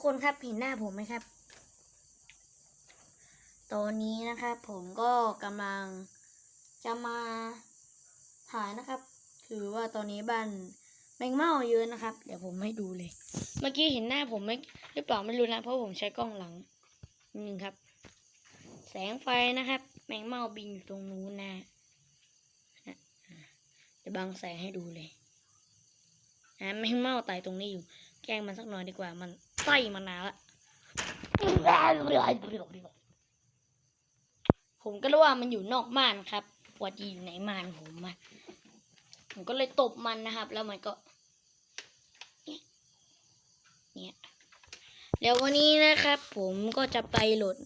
กคนครับเห็นหน้าผมไหมครับ ตอนนี้นะครับผมก็กำลังจะมาถ่ายนะครับ คือว่าตอนนี้บ้านแมงเม่าเยอะนะครับ เดี๋ยวผมให้ดูเลย เมื่อกี้เห็นหน้าผมไหมหรือเปล่าไม่รู้นะเพราะผมใช้กล้องหลังนึงครับ แสงไฟนะครับ แมงเม่าบินอยู่ตรงนู้นนะนะอะเดี๋ยวบังแสงให้ดูเลยอะแมงเม่าไต่ตรงนี้อยู่ แกล้งมันสักหน่อยดีกว่ามัน ไต่มานานละผมก็รู้ว่ามันอยู่นอกม่านครับปวดอยู่ในม่านผมอะผมก็เลยตบมันนะครับ แล้วมันก็เนี่ยเนี่ยเดี๋ยววันนี้นะครับ ผมก็จะไปโหลด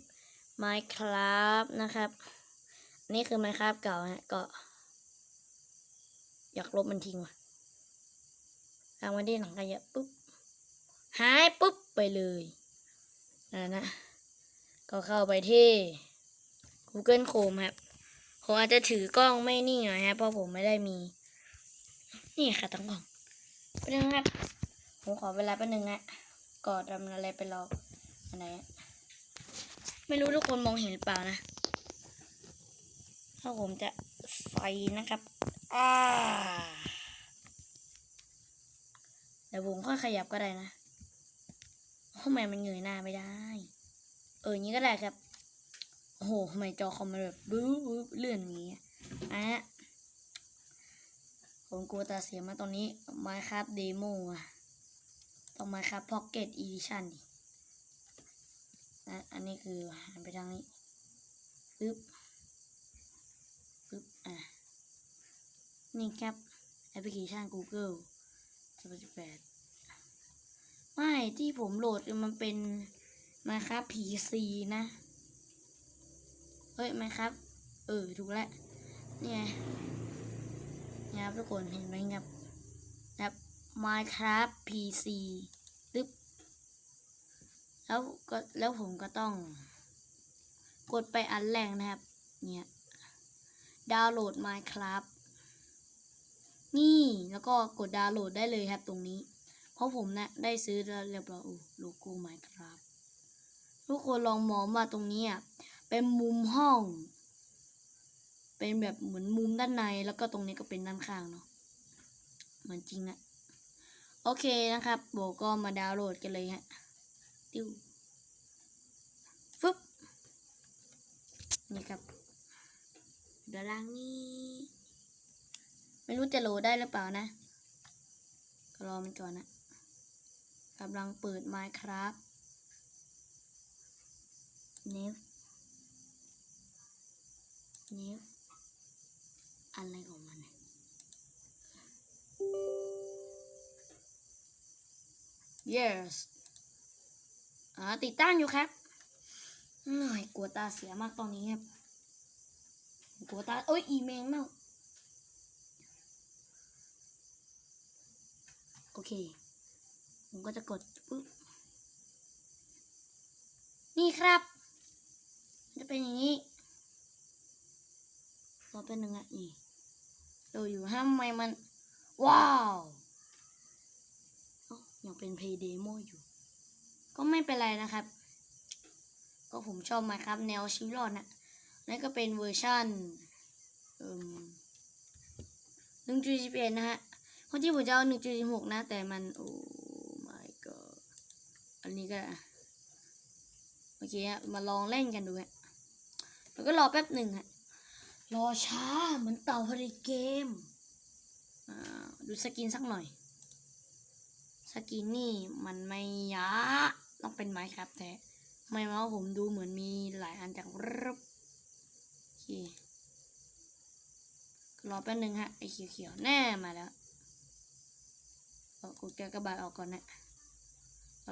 Minecraft นะครับ นี่คือ Minecraft เก่าฮะก็ อยากลบมันทิ้งว่ะทางวันที่หลังขยะปุ๊บ หายปุ๊บไปเลยนะนะ ก็เข้าไปที่ Google Chrome ครับ ผมอาจจะถือกล้องไม่นิ่งหน่อยฮะเพราะผมไม่ได้มี นี่ค่ะตั้งกล้องไปนึงครับ ผมขอเวลาแป๊บนึงฮะกอดทำอะไรไปรออันไหนไม่รู้ทุกคนมองเห็นหรือเปล่านะ ถ้าผมจะใส่นะครับ อ่าเดี๋ยวผมค่อยขยับก็ได้นะ ทำไมมันเงยหน้าไม่ได้ เออนี้ก็ได้ครับ โอ้โหทำไมจอคอมมันแบบบื้บเลื่อนอย่างนี้อะผมกลัวตาเสียมาตอนนี้ Minecraft Demo อะต้อง Minecraft Pocket Edition นะอันนี้คือหันไปทางนี้ปึ๊บปึ๊บอะ นี่ครับแอปพลิเคชัน Google 2018 ไม่ที่ผมโหลดมันเป็น Minecraft PC นะ เฮ้ยไหมครับ เออ ถูกแล้วนี่ไงนี่ครับทุกคนเห็นไหมครับนะครับ Minecraft PC ตึ๊บแล้วก็แล้วผมก็ต้อง กดไปอันแรกนะครับ เนี่ยดาวน์โหลด Minecraft นี่แล้วก็กดดาวน์โหลดได้เลยครับตรงนี้ เพราะผมนะได้ซื้อแล้วเรียบร้อยโอโลโก้ Minecraft ทุกคนลองมองมาตรงนี้อะเป็นมุมห้อง เป็นแบบเหมือนมุมด้านในแล้วก็ตรงนี้ก็เป็นด้านข้างเนาะเหมือนจริงอะโอเคนะครับโบก็มาดาวน์โหลดกันเลยฮะติวฟึบนี่ครับเดี๋ยวล่างนี้ ไม่รู้จะโหลดได้หรือเปล่านะ ก็รอมันก่อนนะ กำลังเปิด Minecraft เนฟนี้อะไรของมันเนี่ย yes อ่าติดตั้งอยู่ครับหน่อยกลัวตาเสียมากตอนนี้ครับกลัวตาโอ้ย อีเมลเมาโอเค ผมก็จะกดปุ๊บนี่ครับ จะเป็นอย่างนี้รอเป็นหนึ่งอะนี่เราอยู่ห้ามไม่มัน ว้าวอ้ายังเป็นเพย์เดโมอยู่ ก็ไม่เป็นไรนะครับ ก็ผมชอบมาครับ แนวชีวิตรอดนะนั่นก็เป็นเวอร์ชันหนึ่งจุดสิบเอ็ดนะฮะเพราะที่ผมจะเอาหนึ่งจุดสิบหกนะ แต่มันโอ้ อันนี้ก็โอเคฮะมาลองเล่นกันดูฮะแล้วก็รอแป๊บหนึ่งฮะรอช้าเหมือนเต่าผลิเกมดูสกินสักหน่อย สกินนี่มันไม่ยะต้องเป็นไม้ครับ แต่ไม่มาว่าผมดูเหมือนมีหลายอันจากรึบโอเครอแป๊บนึงฮะไอ้เขียวๆแน่มาแล้วกดแกกระบาดออกก่อนนะ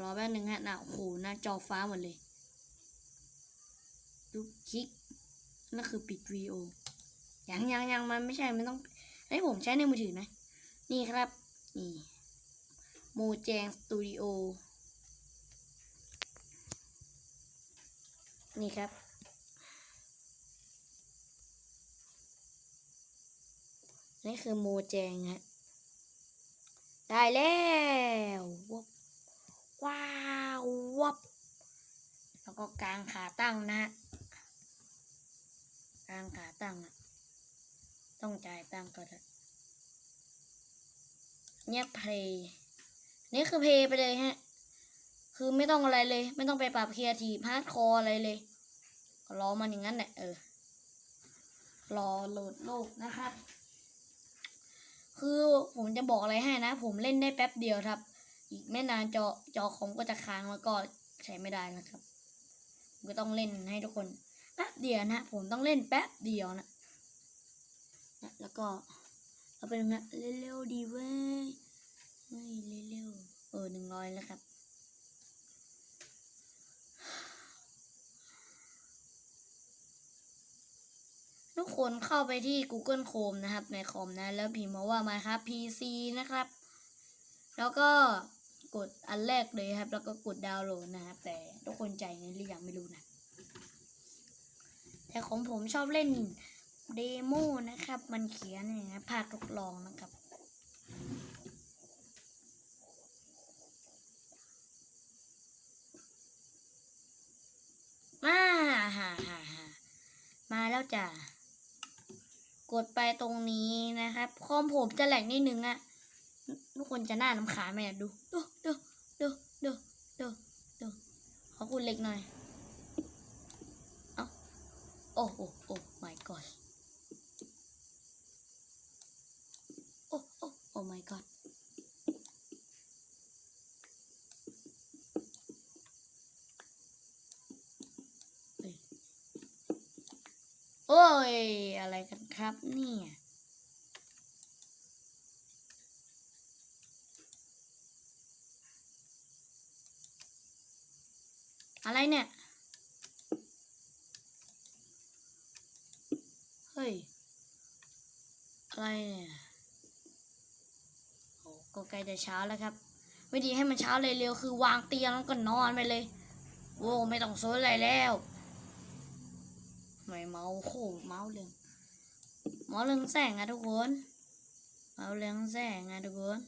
รอแป๊บนึงฮะหน้าโอ้โหหน้าจอฟ้าหมดเลยดูคลิกนั่นคือปิดวีโอยังยังยังมันไม่ใช่ มันต้องไอ้ยผมใช้ในมือถือนะ นี่ครับ นี่โมแจงสตูดิโอ นี่ครับ นี่คือโมแจงฮะ ได้แล้ว ว้าวว้วกลางขาตั้งนะฮะกลางขาตั้งอะต้องจ่ายตังก่อนอะเนี่ยเพลย์นี่คือเพลย์ไปเลยฮะ คือไม่ต้องอะไรเลย ไม่ต้องไปปรับเคียร์ทีพาร์ดคออะไรเลยก็รอมันอย่างนั้นแหละเออ รอโหลดโลกนะครับ คือผมจะบอกอะไรให้นะ ผมเล่นได้แป๊บเดียวครับ อีกไม่นานจอจอคอมก็จะค้างแล้วก็ใช้ไม่ได้นะครับผมก็ต้องเล่นให้ทุกคนแป๊บเดียวนะผมต้องเล่นแป๊บเดียวนะนะแล้วก็เราเป็นไงเร็วๆดีเว้ยเฮ้ยเร็วๆเออหนึ่งร้อยแล้วครับทุกคนเข้าไปที่ Google Chrome นะครับ ในคอมนะ แล้วพิมพ์มาว่ามาครับ PC นะครับ แล้วก็ กดอันแรกเลยครับ แล้วก็กดดาวน์โหลดนะครับ แต่ทุกคนใจเงินหรือยังไม่รู้นะ แต่ของผมชอบเล่นเดโมนะครับ มันเขียนอย่างนี้ยภาคทดลองนะครับมาฮ่าฮ่าฮ่ามาแล้วจ้ะกดไปตรงนี้นะครับคอมผมจะแหลกนิดนึงอะทุกคนจะหน่าลำคาไหมอะดูดู ดูดูดูดูดูขอคุณเล็กหน่อย เอาโอ้โอ้โอ้ my god โอ้โอ้โอ้ my god เอ้ยโอ้ย อะไรกันครับเนี่ย อะไรเนี่ย เฮ้ย อะไรเนี่ยโอ้ก็ใกล้จะเช้าแล้วครับ วิธีให้มันเช้าเลยเร็วคือวางเตียงแล้วก็นอนไปเลยโอ้ไม่ต้องสนอะไรแล้วไม่เมาโคเมาเรื่องเมาเรื่องแสงอะทุกคนเมาเรื่องแสงอะทุกคน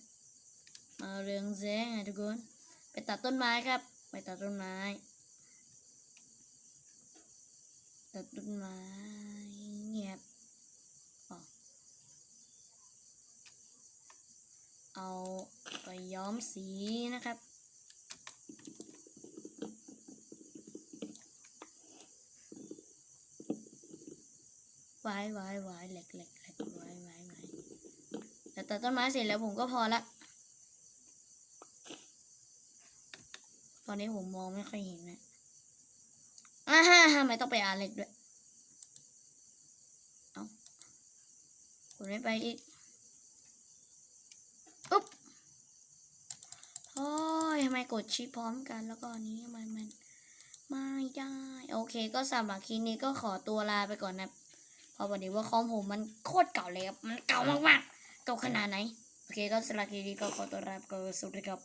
เมาเรื่องแสงอะทุกคน ไปตัดต้นไม้ครับ ไปตัดต้นไม้ ตัดต้นไม้เงียบเอาไปย้อมสีนะครับ ไว้ไว้ไว้เหล็กเหล็กเหล็กไว้ไว้ไว้แต่ตัดต้นไม้เสร็จแล้วผมก็พอละ ตอนนี้ผมมองไม่ค่อยเห็นนะ อ่าฮะทำไมต้องไปอาเล็กด้วย เอากดไม่ไปอีกอุ๊บโอ้ยทำไมกดชิปพร้อมกัน แล้วก็อันนี้ทำไมมันไม่ได้ โอเค ก็สำหรับคลิปนี้ก็ขอตัวลาไปก่อนนะเพราะวันนี้ว่าคอมผมมันโคตรเก่าเลยครับ มันเก่ามากๆ เก่าขนาดไหน โอเค ก็สำหรับคลิปนี้ก็ขอตัวลาไปก่อนสวัสดีครับ